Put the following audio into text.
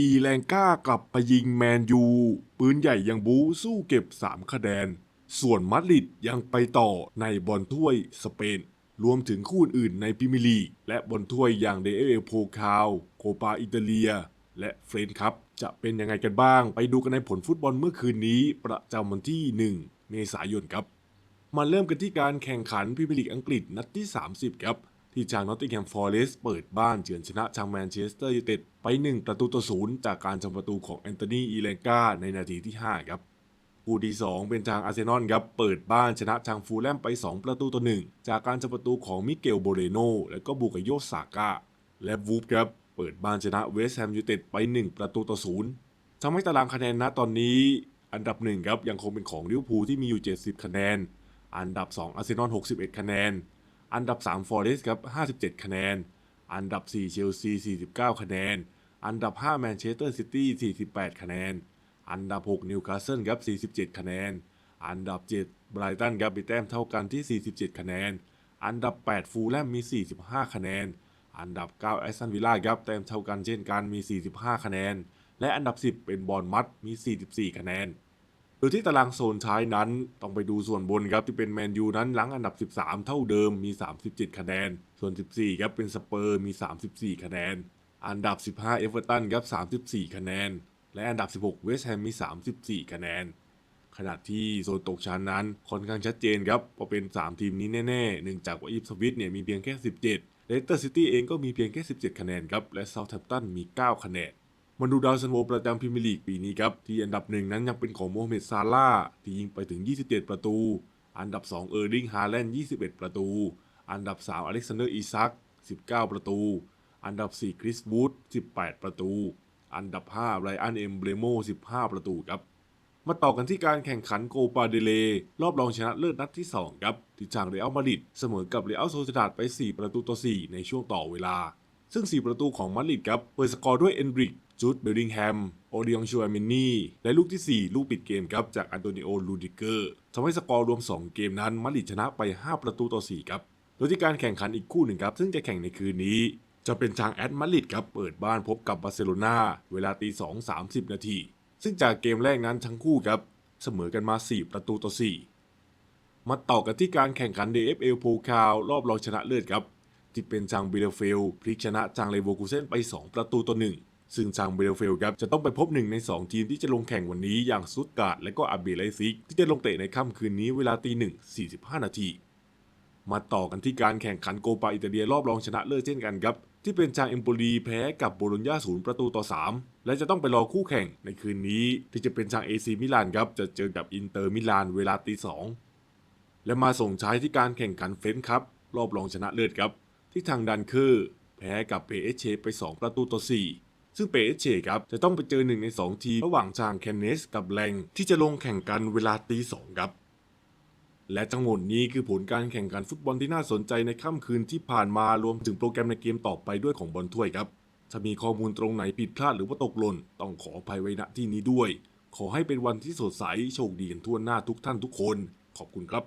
อีแรงก้ากลับไปยิงแมนยู ปืนใหญ่ยังบูสู้เก็บ 3 คะแนน ส่วนมาดริดยังไปต่อในบอลถ้วยสเปน รวมถึงคู่อื่นในพรีเมียร์ลีก และบอลถ้วยอย่างเดเอเอโพคาวโคปาอิตาเลีย และเฟรนครับ จะเป็นยังไงกันบ้าง ไปดูกันในผลฟุตบอลเมื่อคืนนี้ประจำวันที่ 1 เมษายนครับมาเริ่มกันที่การแข่งขันพรีเมียร์ลีกอังกฤษนัดที่ 30 ครับ ที่ทางนอตติงแฮมฟอร์เรสเปิดบ้านเฉือนชนะทางแมนเชสเตอร์ยูไนเต็ดไป 1 ประตูต่อศูนย์จากการทำประตูของแอนโทนีอีเลงกาในนาทีที่ 5 ครับคู่ที่ 2 เป็นทางอาร์เซนอลครับเปิดบ้านชนะทางฟูลแลมไป 2 ประตูต่อ1จากการทำประตูของมิเกลโบเรโนและก็บูกโยซาก้าและวูฟครับเปิดบ้านชนะเวสต์แฮมยูไนเต็ดไป 1 ประตูต่อศูนย์ทำให้ตารางคะแนนณตอนนี้ อันดับ1ครับยังคงเป็นของลิเวอร์พูลที่มีอยู่ 70 คะแนน อันดับ 2 อาร์เซนอล 61 คะแนน อันดับ3ฟอร์เรสต์ครับ 57 คะแนน อันดับ 4 เชลซี 49 คะแนน อันดับ 5 แมนเชสเตอร์ซิตี้ 48 คะแนน อันดับ 6 นิวคาสเซิลครับ 47 คะแนน อันดับ 7 ไบรตันครับมีแต้มเท่ากันที่ 47 คะแนน อันดับ 8 ฟูลแลมมี 45 คะแนน อันดับ 9 แอสตันวิลล่าครับแต้มเท่ากันเช่นกันมี 45 คะแนน และอันดับ 10 เป็นบอลมัดมี 44 คะแนน โดยที่ตารางโซนท้ายนั้นต้องไปดูส่วนบนครับที่เป็นแมนยูนั้นหลังอันดับ 13 เท่าเดิมมี 37 คะแนน ส่วน 14ครับเป็นสเปอร์มี 34 คะแนน อันดับ 15 เอเวอร์ตันครับ34 คะแนน และอันดับ 16 เวสต์แฮมมี 34 คะแนน ขณะที่โซนตกชั้นนั้นค่อนข้างชัดเจนครับว่าเป็น 3 ทีมนี้แน่ๆเนื่องจากว่าอีฟสวิตเนี่ยมีเพียงแค่ 17เลสเตอร์ซิตี้เองก็มีเพียงแค่ 17 คะแนนครับและเซาท์แฮมป์ตันมี 9 คะแนน มาดูดาวซันโวประจำพรีเมียร์ลีกปีนี้ครับ ที่อันดับหนึ่งนั้นยังเป็นของโมฮัมเหม็ดซาลาที่ยิงไปถึง 27 ประตู อันดับ 2 เออร์ลิงฮาแลนด์ 21 ประตู อันดับ 3 อเล็กซานเดอร์อีซัก 19 ประตู อันดับ 4 คริสวูด18 ประตู อันดับ 5 ไรอันเอมเบรโม 15 ประตูครับ มาต่อกันที่การแข่งขันโกปาเดเล รอบรองชนะเลิศนัดที่ 2 ครับ ที่ทางเรอัลมาดริดเสมอกับเรอัลโซซิดาดไป 4 ประตูต่อ 4 ในช่วงต่อเวลา ซึ่ง 4 ประตูของมาดริดครับเปิดสกอร์ด้วยเอนดริก จูดเบลดิงแฮม โอเดียงชูอมินี่ และลูกที่ 4 ลูกปิดเกมครับ จากอันโตนิโอ ลูดิเกอร์ทำให้สกอร์รวม 2 เกมนั้นมาดริดชนะไป 5 ประตูต่อ 4 ครับ โดยที่การแข่งขันอีกคู่หนึ่งครับ ซึ่งจะแข่งในคืนนี้ จะเป็นทางแอตมาดริดครับ เปิดบ้านพบกับบาร์เซโลนาเวลาตี2 30นาที ซึ่งจากเกมแรกนั้นทั้งคู่ครับเสมอกันมา 4 ประตูต่อ 4 มาต่อกันที่การแข่งขัน DFL โพคาวรอบรองชนะเลิศครับที่เป็นจางเบลเฟลพลิกชนะจางเลโวกูเซนไป 2 ประตูต่อ1 ซึ่งจางเบลเฟลครับจะต้องไปพบหนึ่งใน 2 ทีมที่จะลงแข่งวันนี้อย่างซุตการ์ดและก็อาเบไลซิก ที่จะลงเตะในค่ำคืนนี้เวลาตีหนึ่ง45 นาทีมาต่อกันที่การแข่งขันโกปาอิตาเลียรอบรองชนะเลิศเช่นกันครับ ที่เป็นจางเอมโปลีแพ้กับโบโลญญาศูนย์ประตูต่อ 3 และจะต้องไปรอคู่แข่งในคืนนี้ ที่จะเป็นจางเอซีมิลานครับ จะเจอกับอินเตอร์มิลานเวลาตีสองและมาส่งท้ที่การแข่งขันเฟนช์ครับ รอบรองชนะเลิศครับ ที่ทางดันเคอแพ้กับเปเอเชไป 2 ประตูต่อ 4 ซึ่งเปเอเชครับจะต้องไปเจอหนึ่งใน 2 ทีระหว่างจางแคนเนสกับแรงที่จะลงแข่งกันเวลาตีสองครับและทั้งหมดนี้คือผลการแข่งขันฟุตบอลที่น่าสนใจในค่ำคืนที่ผ่านมารวมถึงโปรแกรมในเกมต่อไปด้วยของบอลถ้วยครับ ถ้ามีข้อมูลตรงไหนผิดพลาดหรือว่าตกหล่นต้องขออภัยไว้ณที่นี้ด้วย ขอให้เป็นวันที่สดใสโชคดีกันทั่วหน้าทุกท่านทุกคน ขอบคุณครับ